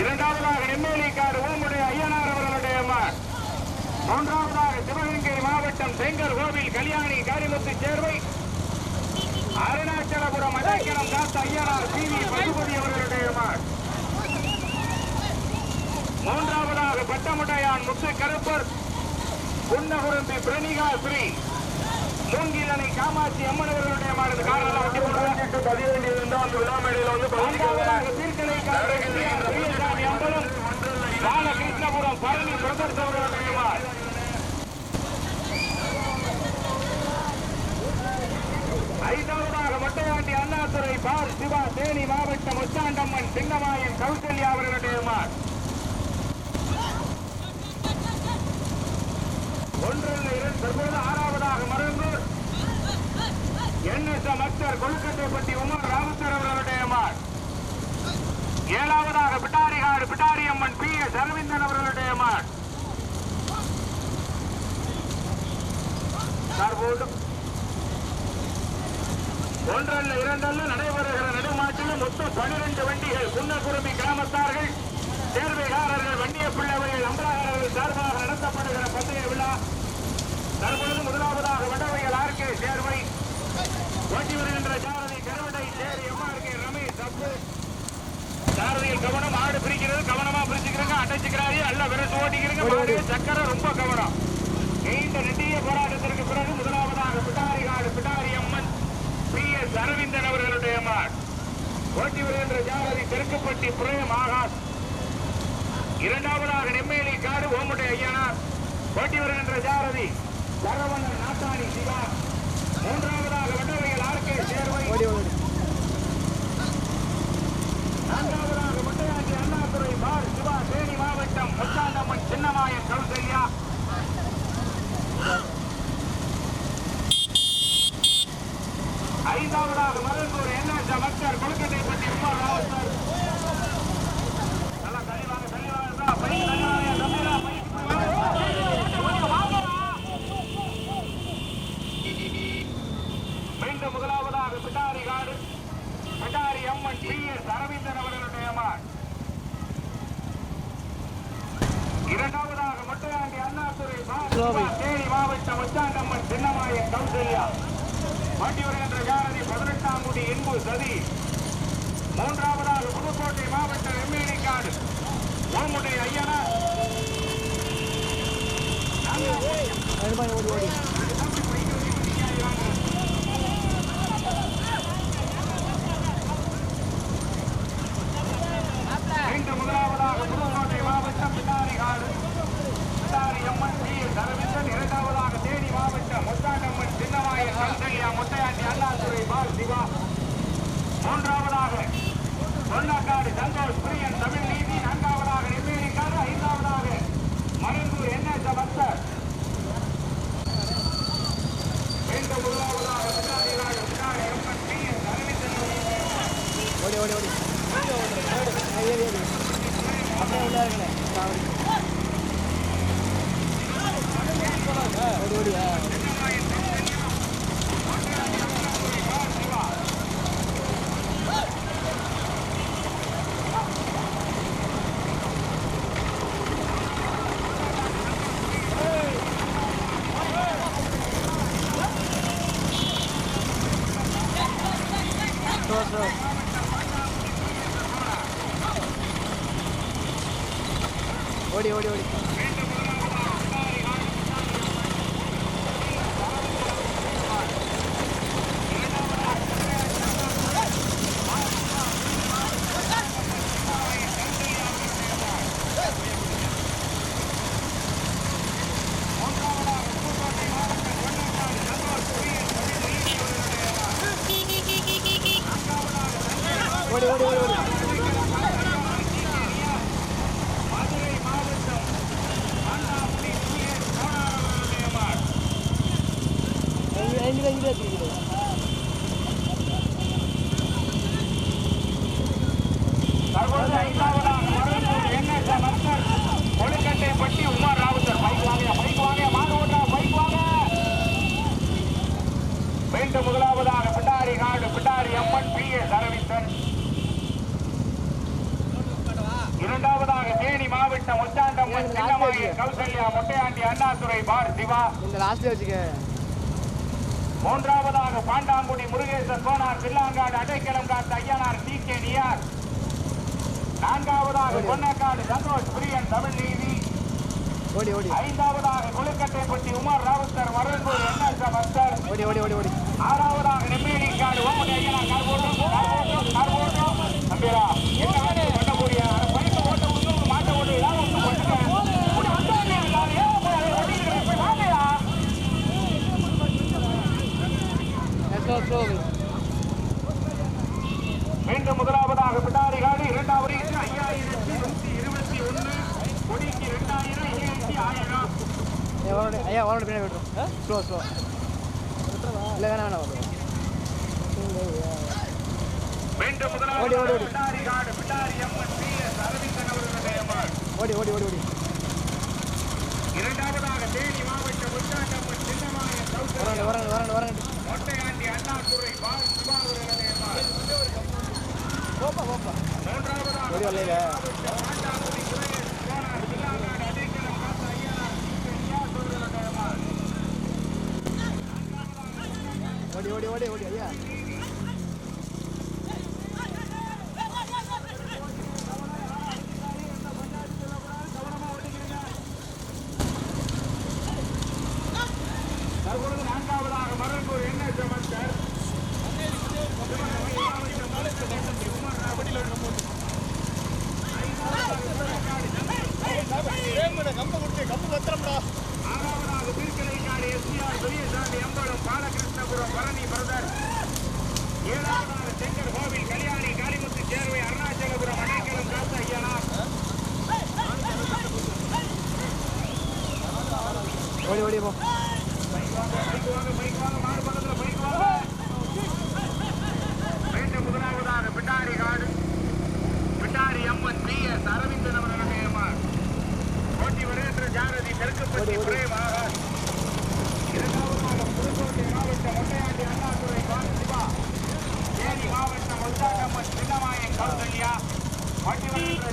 இரண்டாவதாக நெம்மேலிக்காடு ஓமுடைய ஐயனார் அவர்களுடைய மான் மூன்றாவதாக சிவகங்கை மாவட்டம் செங்கல் கோவில் கல்யாணி காரிமுத்து சேர்வை. அருணாச்சலபுரம் அடைக்கலம் காத்த ஐயனார் சி வி பசுபதி அவர்களுடைய மான் மூன்றாவதாக பட்டமுடையான் முத்து கருப்பர் குன்னகுரும்பி பிரணிகா ஸ்ரீ. மூங்கிலனை காமாட்சி அம்மன் அவர்களுடைய மாடு காரணம் வண்டி போடுறாங்க பதிவேண்டி இருந்தால் அந்த விழா மேடையில் வந்து பாலகிருஷ்ணபுரம் பழனி பிரதர்ஸ் அவர்களுடைய மாடு ஐந்தாவதாக மொட்டையாண்டி அண்ணாதுரை பார் சிவா தேனி மாவட்டம் முத்தாண்டம்மன் சிங்கமாயன் கௌசல்யா அவர்களுடைய மார் ஒன்றில் இரண்டு தற்போது ஆறாவதாக மருந்தூர் என்எஸ் மக்தர் கொழுக்கட்டைப்பட்டி உமர் ராமத்தர் அவர்களுடைய மார். ஏழாவதாக பிட்டாரிகாடு பிட்டாரியம்மன் பி எஸ் அரவிந்தன் அவர்களுடைய மார். தற்போது ஒன்றல்ல இரண்டல்ல நடைபெறுகிற நடுமாட்டில் மொத்தம் பனிரெண்டு வண்டிகள் குன்னக்குருமி கிராமத்தார்கள் சேர்வைகாரர்கள் வண்டிய பிள்ளைவர்கள் அம்பலாளர்கள் சார்பாக நடத்தப்படுகிற பந்தய விழா. தற்பொழுது முதலாவதாக வடவையில் ஆர்கே சேர்வை விரட்டு ஓட்டிக்கிறங்க மாடு சக்கரை ரொம்ப கவனம். நீண்ட நெட்டிய போராட்டத்திற்கு பிறகு முதலாவதாக பிடாரிகாடு பிடாரி அம்மன் பி. எஸ். அரவிந்தன் அவர்களுடைய மாட் ஓட்டி வருகின்ற ஜாரதி தெற்குப்பட்டி பிரேம் ஆகாஷ். இரண்டாவதாக நெம்மேலி காடு ஓமுடைய ஐயனார் ஓட்டி வருகின்ற ஜாரதி சரவணன் நாட்டாணி சிவா. மூன்றாவதாக வண்டவையில் ஆர்கே சேர்வை நான்காவதாக முட்டையாண்டி அண்ணாதுரை பார் சிவா தேனி மாவட்டம் முத்தாண்டம்மன் சின்னமாயன் கௌசல்யா ஐந்தாவதாக மருந்தூர் என்எஸ் மக்கள் கொழுக்கட்டைப்பட்டி உமா ராவத்தர் நல்லா தள்ளி வாங்க தள்ளி வாங்க பைக் தள்ளி வாங்க தம்பிடா பைக் போய் வாங்க மீண்டும் முதலாவதாக பிட்டாரி காடு பிட்டாரி அம்மன் பி எஸ் அரவிந்தன் அவர்களுடைய மான் இரண்டாவதாக முட்டையாண்டி பா- தேனி மாவட்டம் முத்தாண்டம்மன் சின்னமாயன் கௌசல்யா. மாட்டி வருகின்ற ஜானதி பதினெட்டாம் குடி இன்பு சதி. மூன்றாவதாக புதுக்கோட்டை மாவட்டம் எம்மேனி காடு ஐயனா. மீண்டும் முதலாவதாக புதுக்கோட்டை மாவட்டம் பின்னாரி காடு பின்னாரி அம்மன் சி அரவிந்தன் இரண்டாவதாக தேனி மாவட்டம் முத்தாண்டம்மன் சின்னமாய கல்கையா முத்தையாண்டி அண்ணாதுரை பால் சிவா மூன்றாவதாக தொண்டாக்காடு சந்தோஷ் பிரியன் தமிழ் நீதி நான்காவதாக நெம்மேலி காடு ஐந்தாவதாக மருந்தூர் என்எஸ் பக்தர் மீண்டும் முதலாவதாக பின்னாரி காடு பின்னாரி அம்மன் சி அரவிந்தன் ஓடி ஓடி ஓடி ஏறி ஏறி அப்படியே உள்ள இருக்கல ஓடி ஓடி ஆ. ஸ்லோ ஸ்லோ ஓடி ஓடி ஓடி ஓடி ஓடி ஓடி ஓடி மதுரை மாவட்டம் அண்ணாமலை புயல் கோணாரவர்களுடைய மாடு. எங்க எங்க எங்க இருக்குது தற்பொழுது ஐந்தாவதாக பட்டி உமார் ராவுத்தர் பைக் வாங்க பைக் வாங்க மாடு ஓட்டா பைக் வாங்க மீண்டும் முதலாவதாக பிண்டாரி நாடு பிண்டாரி அம்மன் பி எஸ் அரவிந்தன் இரண்டாவதாக தேனி மாவட்டம் ஒச்சாண்டம்மன் சின்னமாய கௌசல்யா மொட்டையாண்டி அண்ணாதுரை பார் சிவா இந்த லாஸ்ட்ல வச்சுக்க மூன்றாவதாக பாண்டாங்குடி முருகேசன் கோனார் பில்லாங்காடு அடைக்கலம் காத்த ஐயனார் டி கே. நியார். நான்காவதாக பொன்னக்காடு சந்தோஷ் பிரியன் தமிழ் நீதி ஐந்தாவதாக குளிக்கட்டைப்பட்டி உமர் ராவுத்தர் ஓடி ஓடி ஓடி ஓடி. ஆறாவதாக நெம்மேலிக்காடு ஓமடி ஐயனார் கார்போட்டம் கார்போட்டம் கார்போட்டம் நம்பிரா என்ன பண்ணக்கூடிய பைக்கு ஓட்ட ஒன்று மாட்ட ஓட்டு ஏதாவது ஒன்று பண்ணுங்க இப்படி வந்தாங்க மீண்டும் முதலாவதாக பிடாரிகாடு இரண்டாவது ஐயாயிரத்தி நூத்தி இருபத்தி ஒன்று கொடிக்கு இரண்டாயிரம் ஐயாயிரத்தி ஆயிரம். ஐயா வரணும் பின்னாடி விட்டுரும் ஸ்லோ ஸ்லோ இல்லை வேணாம் வேணாம் மீண்டும். பிடாரிகாடு பிடாரி அம்மன் பி எஸ் அரவிந்தன் அவர்களுடைய அம்மாள். ஓடி ஓடி ஓடி ஓடி. இரண்டாவதாக தேனி மாவட்டம் உச்சாண்டம்மன் சின்னமாய மொட்டையாண்டி அண்ணாதுரை பால் சிவா அவர்களுடைய ஓடி ஓடி ஓடி. ஓடி ஐயா தற்பொழுது நான்காவதாக மரங்கூர் என்ன சமஸ்டர் ஆறாவதாக திருக்கலைக்காடு எஸ்டிஆர் பெரியசாமி அம்பலம் பாலகிருஷ்ணபுரம் பரணி பிரதர் ஏழாவதாக செங்கர் கோவில் கல்யாணி காளிமுத்து சேர்வை அருணாச்சலபுரம் அடைக்கலம் காத்த ஐயனார் ஓடி ஓடி போ பைக் வாங்க பைக் வாங்க பைக் வாங்க மாடு பக்கத்துல பைக் வாங்க மீண்டும் முதலாவதாக பிட்டாரி காடு பிட்டாரி அம்மன் பி எஸ் அரவிந்தன் அவர்களுடைய அம்மாள் போட்டி வருகின்ற ஜாரதி தெற்குப்பட்டி பிரேமாக இரண்டாவதாக புதுக்கோட்டை மாவட்டம் மொட்டையாண்டி அண்ணாதுரை சிவா தேனி மாவட்டம் ஒத்தாண்டம்மன் கௌசல்யா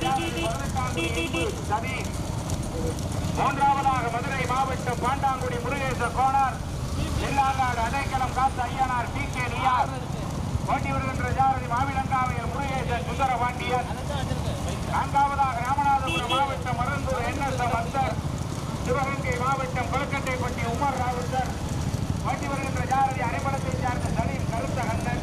ஜாரதி மூன்றாவதாக மதுரை மாவட்டம் பாண்டாங்குடி முருகேச கோனார். எல்லாங்காடு அடைக்கலம் காத்த ஐயனார் பி கே நியார். போட்டி வருகின்ற ஜாரதி மாவிலங்காவையில் முருகேசன் சுந்தர பாண்டியன் நான்காவதாக ராமநாதபுரம் மாவட்டம் மருந்தூர் என் எஸ் எம் அந்தர் சிவகங்கை மாவட்டம் கொலக்கட்டைப்பட்டி உமர் ராவுத்தர். போட்டி வருகின்ற ஜாரதி அரைப்படத்தை சார்ந்த சலீம் கருத்தகந்தன்.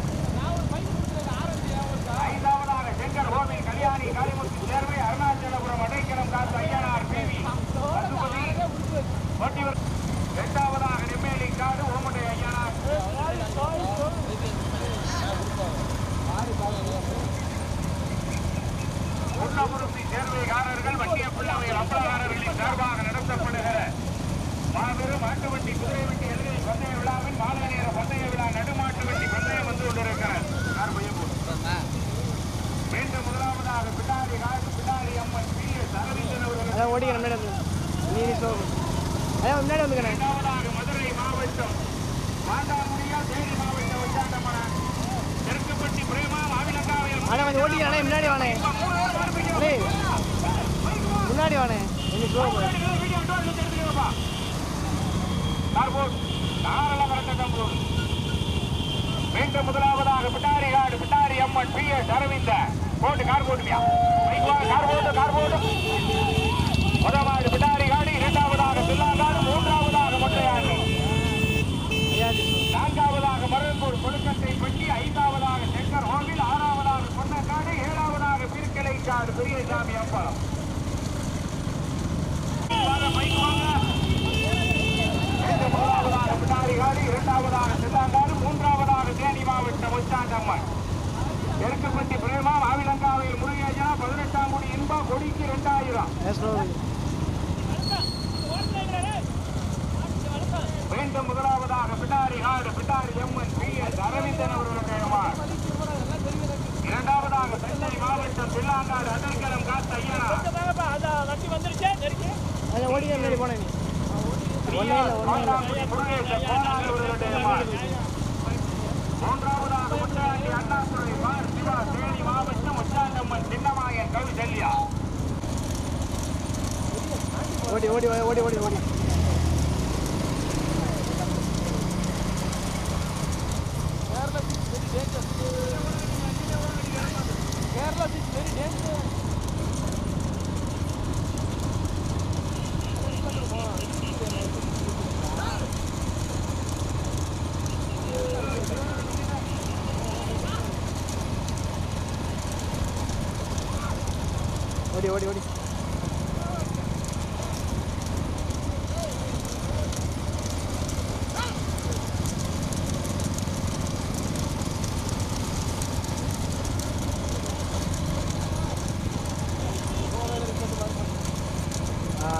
கண்ணன் ஹோமி கல்யாணி காளிமுத்து சேர்வை அருணாச்சலபுரம் அடைக்கலம் காத்த ஐயனார் பிவி. பசுபதி எட்டாவதாக நெம்மேலி காடு ஓமண்டை ஐயனார். பொன்னபுரத்தி சேர்வைக்காரர்கள் வண்டிய பிள்ளைகள் அம்பலகாரர்களின் சார்பாக நடத்தப்படுகிற மாபெரும் மாட்டு வண்டி குதிரை வண்டி எதிரே பந்தய விழாவின் மாலை நேர பந்தய விழா நடுமாட்டு வண்டி பந்தயம் வந்து கொண்டிருக்கிறார் யார் பையன் மீண்டும் முதலாவதாக பிடாரி காடு பிடாரி அம்மன் பி எஸ் அரவிந்தன் அவர்கள் அதான் ஓடிக்கிறேன் முன்னாடி வந்து ஐயா முன்னாடி வந்துக்கிறேன். மதுரை மாவட்டம் மாண்டாங்குடியா தேனி மாவட்டம் வச்சாண்டமன தெற்குப்பட்டி பிரேமா மாவிலங்காவையில் ஆனால் கொஞ்சம் ஓட்டிக்கிறேன் முன்னாடி வானே முன்னாடி வானே கொஞ்சம் ஸ்லோ மீண்டும் முதலாவதாக பிட்டாரி காடு பிட்டாரி அம்மன் பி எஸ் அரவிந்த. போட்டு கார் போட்டுமியா கார் போட்டு கார் போட்டு முதலாவது பிட்டாரி காடு இரண்டாவதாக பில்லாங்காடு மூன்றாவதாக மொட்டையாடு ஐயா நான்காவதாக மருந்தூர் கொழுக்கட்டை பட்டி ஐந்தாவதாக செங்கர் கோவில் ஆறாவதாக பொன்னக்காடு ஏழாவதாக பிற்கலை காடு பெரியசாமி அம்பலம் வாங்க, மைக் வாங்க. மீண்டும் முதலாவதாக பிடாரி காடு இரண்டாவதாக சில்லாங்காடு மூன்றாவதாக தேனி மாவட்டம் உச்சாண்டம்மன் எருக்கப்பட்டி பிரேமா மாவிலங்காவையில் முருகேஜனா பதினெட்டாம் கோடி இன்பா கொடிக்கு இரண்டாயிரம் ஐயா ஸ்லோ மீண்டும் முதலாவதாக பிடாரி காடு பிடாரி எம்மன் பி எஸ் அரவிந்தன் அவர்களுடைய பிள்ளாங்காடு அதற்கரம் காத்த ஐயனா அந்த வண்டி வந்துருச்சு நெருக்கி அதை ஓடிக்கிற மாதிரி போனேன் மூன்றாவதாக முட்டாண்டி அண்ணாத்துறை பார் சிவா சின்னமாயன் கவி ஓடி ஓடி ஓடி ஓடி ஓடி. ஓடி ஓடி ஓடி ஆ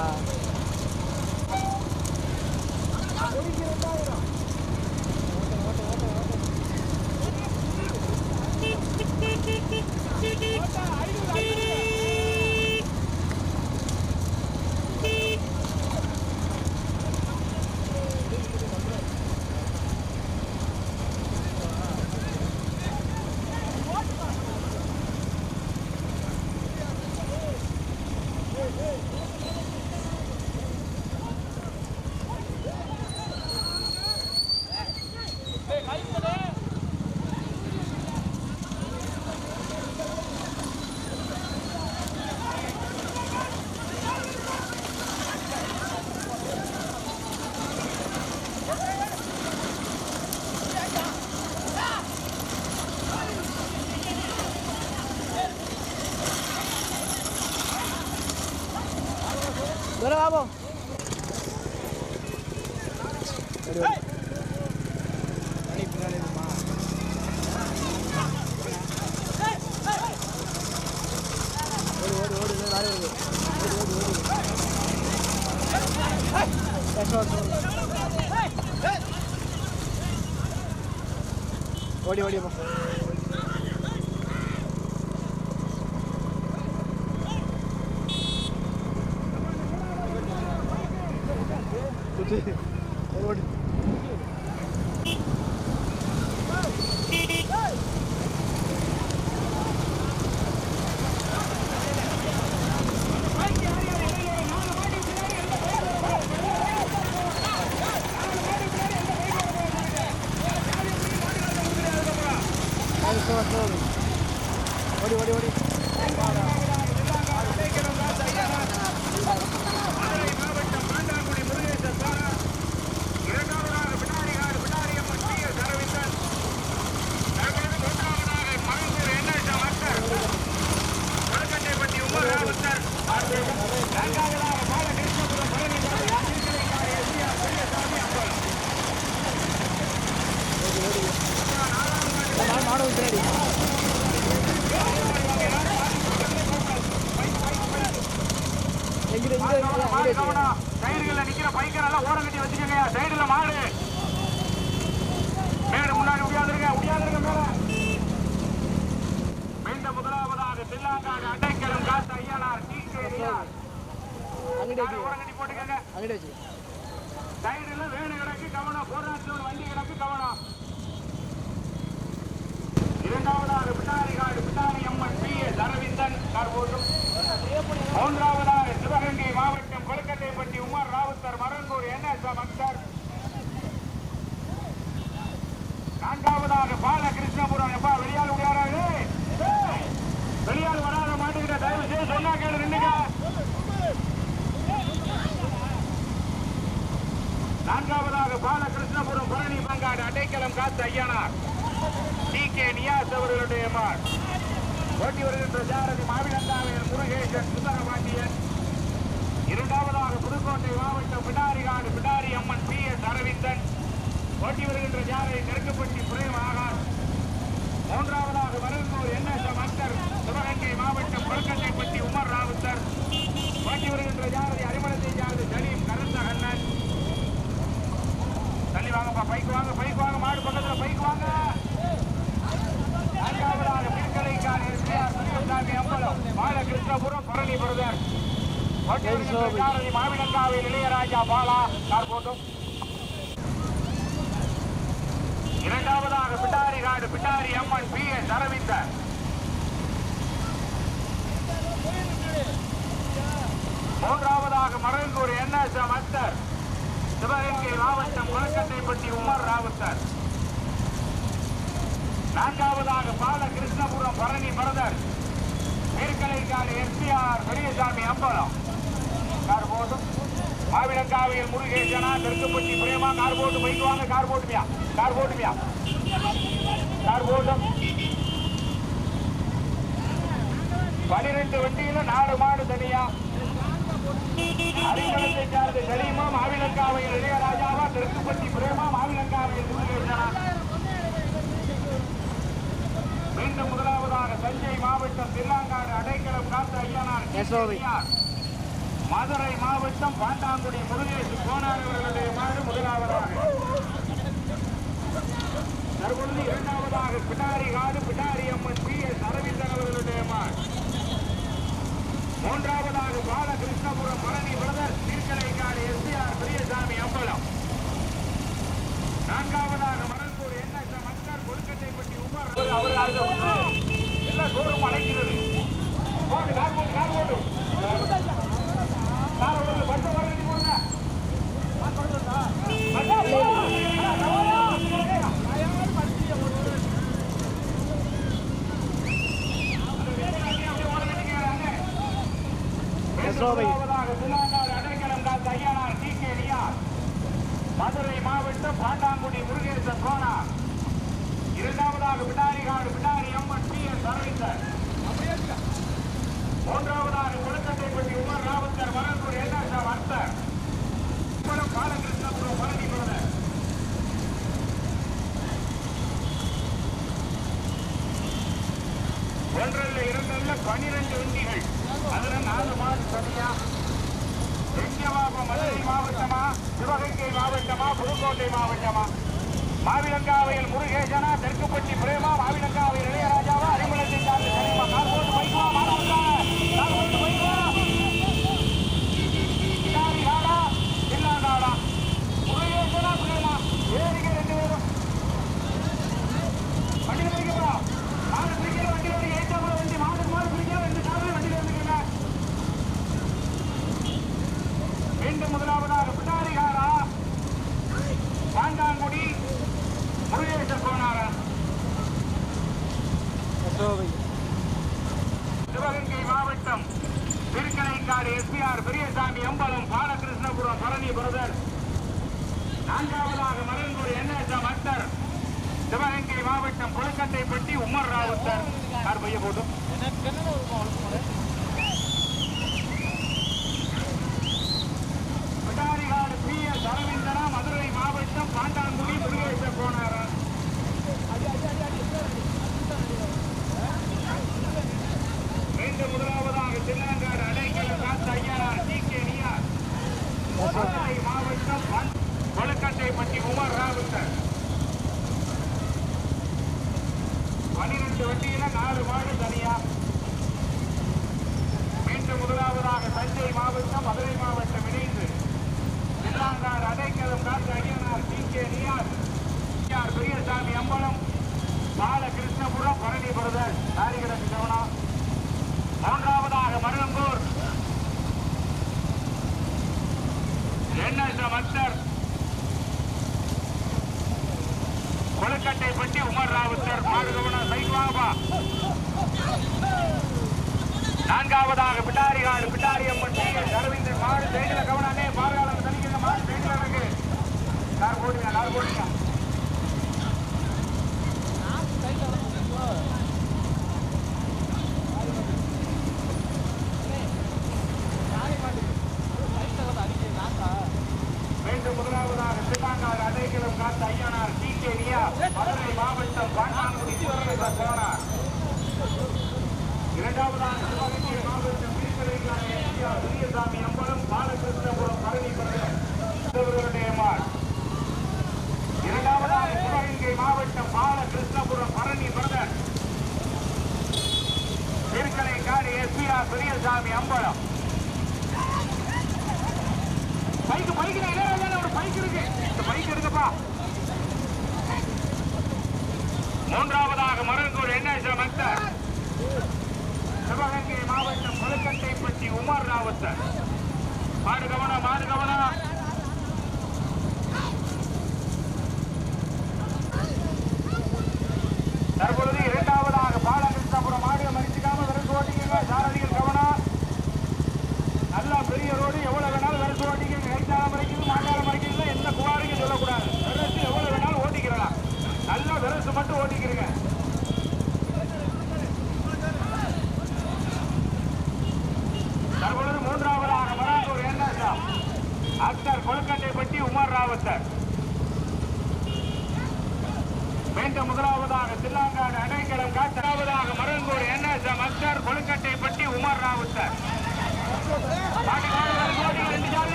Dale, vamos. ஓடி, ஓடி. மணி பின்னாடி இருக்குமா? ஓடு, ஓடி ஓடு, இன்னும் நாலு வருது. ஓடு, ஓடு, ஓடு. Yes, ஓடு, ஓடு. ஓடி ஓடிப்பா சுத்தி ஓடி அது slow, slow. ஓடி ஓடி ஓடி மாவட்டம் காந்தாங்குடி முருகேசன் சோழா இரண்டாவதாக பிடாரிகாடு பிடாரியம்மன் டி எஸ் அரவிந்தன் தற்பொழுது மூன்றாவதாக மகந்தூர் என்எஸ் மக்கள் கொலக்கட்டைப்பட்டி உமர் ராவுத்தர் நான்காவதாக பாலகிருஷ்ணபுரம் பழனிசாமி திருக்கலைக்காரி எஸ்ஆர் பெரியசாமி அப்பல் மாடு மாடு பின்னாடி எங்கிட்ட இங்க கவனம், இங்க மாடு இங்க கவனம். சைடுகள்ல நிக்கிற பைக்கர் எல்லாம் ஓரம் கட்டி வச்சுக்கோங்க சைடுல மாடு மேடு முன்னாடி உடையாதுருங்க உடையாதுருங்க மேல மீண்டும் முதலாவதாக தில்லாங்காடு அடைக்கலம் காத்த ஐயனார் டி கே அங்கிட்ட வச்சு ஓரம் கட்டி போட்டுக்கோங்க அங்கிட்ட வச்சு சைடுல வேணு கிடக்கு கவனம். போராட்டத்தில் ஒரு வண்டி கிடக்கு கவனம். இரண்டாவதாக பிட்டாரிகாடு பிட்டாரி அம்மன் பி. எஸ் அரவிந்தன் கார்போட்டும் மூன்றாவதாக சிவகங்கை மாவட்டம் கொல்கட்டைப்பட்டி உமர் ராவுத்தர் மரங்கூர் என். எஸ். அக்தர். நான்காவதாக பாலகிருஷ்ணபுரம் எப்பா வெளியால் விளையாடாது வெளியால் மாட்டுக்கிட்ட நின்னுங்க நான்காவதாக பாலகிருஷ்ணபுரம் பழனி பங்காடு அடைக்கலம் காத்த ஐயனார். டி கே நியாஸ் அவர்களுடைய மார் ஓட்டி வருகின்ற ஜாரதி மாவிலந்தாவையர் முருகேசன் சுந்தரபாண்டியன். இரண்டாவதாக புதுக்கோட்டை மாவட்டம் பிடாரிகாடு பிடாரி அம்மன் பி எஸ் அரவிந்தன். ஓட்டி வருகின்ற ஜாரதி நெருக்கப்பட்டி பிரேம் மூன்றாவதாக மருந்தூர் என் எஸ் அக்தர் சிவகங்கை மாவட்டம் கொல்கட்டைப்பட்டி உமர் ராவுத்தர். ஓட்டி வருகின்ற ஜாரதி அரிமளத்தை ஜாரதி சலீம் கருந்த கண்ணன் தள்ளி வாங்கப்பா பைக் வாங்க பைக் வாங்க மாடு பக்கத்துல பைக் வாங்க. நான்காவதாக பிற்கலைக்கான சாமி அம்பலம் பாலகிருஷ்ணபுரம் பழனி பிரதர். மாவினங்காவில் இளையராஜா பாலா. கார் போட்டும். இரண்டாவதாக பிட்டாரி காடு பிட்டாரி அம்மன் பி எஸ் அரவிந்தர் மூன்றாவதாக மரங்கூர் என் எஸ் எம் அத்தர் சிவகங்கை மாவட்டம் குளக்கட்டைப்பட்டி உமர் ராவுத்தர். நான்காவதாக பாலகிருஷ்ணபுரம் பழனி பிரதர். மேற்கலைக்காடு எஸ்பிஆர் பெரியசாமி அம்பலம். போதும்? போட்டும் மாவிளங்காவையில் முருகேசனா தெற்குப்பட்டி பிரேமா கார் போட்டு பைக்கு வாங்க கார் போட்டுமியா கார் போட்டுமியா? கார் போட்டும். பனிரெண்டு வண்டியில நாலு மாடு தனியா. அறிமுகத்தை சார்ந்த சலீமா மாவிளங்காவையில் இளையராஜாவா தெற்குப்பட்டி பிரேமா மாவிளங்காவையில் முருகேசனா மீண்டும் முதலாவதாக தஞ்சை மாவட்டம் திருவாங்காடு அடைக்கலம் காத்த ஐயனார். மதுரை மாவட்டம் பாண்டாங்குடி முருகேசு கோனார் அவர்களுடைய மாடு முதலாவதாக. தற்பொழுது இரண்டாவதாக பிடாரி காடு பிடாரி அம்மன் பி. எஸ். அரவிந்தன் அவர்களுடைய மாடு மூன்றாவதாக பாலகிருஷ்ணபுரம் பழனி பிரதர் தீர்க்கலைக்காடு எஸ்பிஆர் பெரியசாமி அம்பலம். நான்காவதாக மணல்கூர் எண்ணற்ற மக்கள் கொழுக்கட்டைப்பட்டி உமர் அவர் அவர் அதை விட்டு எல்லா சோறும் அடைக்கிறது. போடு, கார் போட்டு கார் போட்டு கார் ஓடுது, பஸ் ஓடுது, போடுங்க. பஸ் யசோதை. முதலாவதாக சிலாங்காடு அடைக்கலம் காத்த ஐயனார் டி கே ரியாஸ். மதுரை மாவட்டம் பாண்டாங்குடி முருகேசன் சோனா. இரண்டாவதாக விடாரிகாடு விடாரி அம்மன் பி எஸ் அரவிந்தர். மூன்றாவதாக கொழுக்கட்டைப்பட்டி உமர் ராவத்தர் மரத்தூர் என்எஸ் அர்த்தர். பாலகிருஷ்ணபுரம் பழனி பிரதர் ஒன்றல்ல இரண்டல்ல பனிரெண்டு வண்டிகள் அதில் நாலு மதுரை மாவட்டமா? சிவகங்கை மாவட்டமா? புதுக்கோட்டை மாவட்டமா? மாவிலங்காவையில் முருகேசனா தெற்குப்பட்டி பிரேமா மாவிலங்காவையில்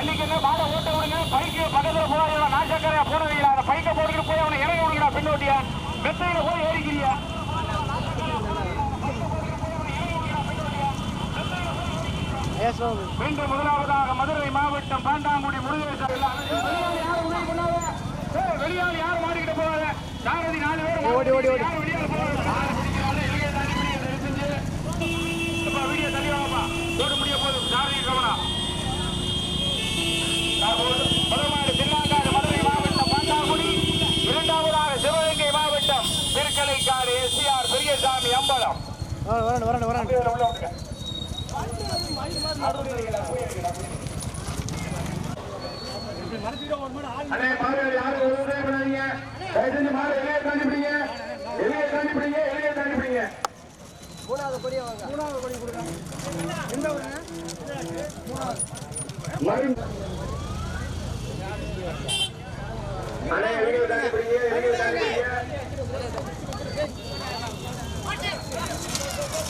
வண்டிக்குன்னு மாட ஓட்ட விடுங்க பைக்கு பக்கத்துல போவாங்க நான் சக்கரையா போனதில்ல அந்த பைக்கை போட்டுக்கிட்டு போய் அவனை இறங்கி விடுங்கடா பின்னோட்டியா. மெத்தையில போய் ஏறிக்கிறியா? மீண்டும் முதலாவதாக மதுரை மாவட்டம் பாண்டாங்குடி முருகேசன் வெளியால் யாரும் மாடிக்கிட்டு போவாங்க சாரதி நாலு பேர் ஓடி ஓடி ஓடி. சாமி அம்பலம். வரணும் வரணும் வரணும் உள்ள விட்டுங்க யாரும் உதவி பண்ணாதீங்க தயவு செஞ்சு மாறு வெளியே தாண்டி பிடிங்க வெளியே தாண்டி பிடிங்க. வெளியே தாண்டி மூணாவது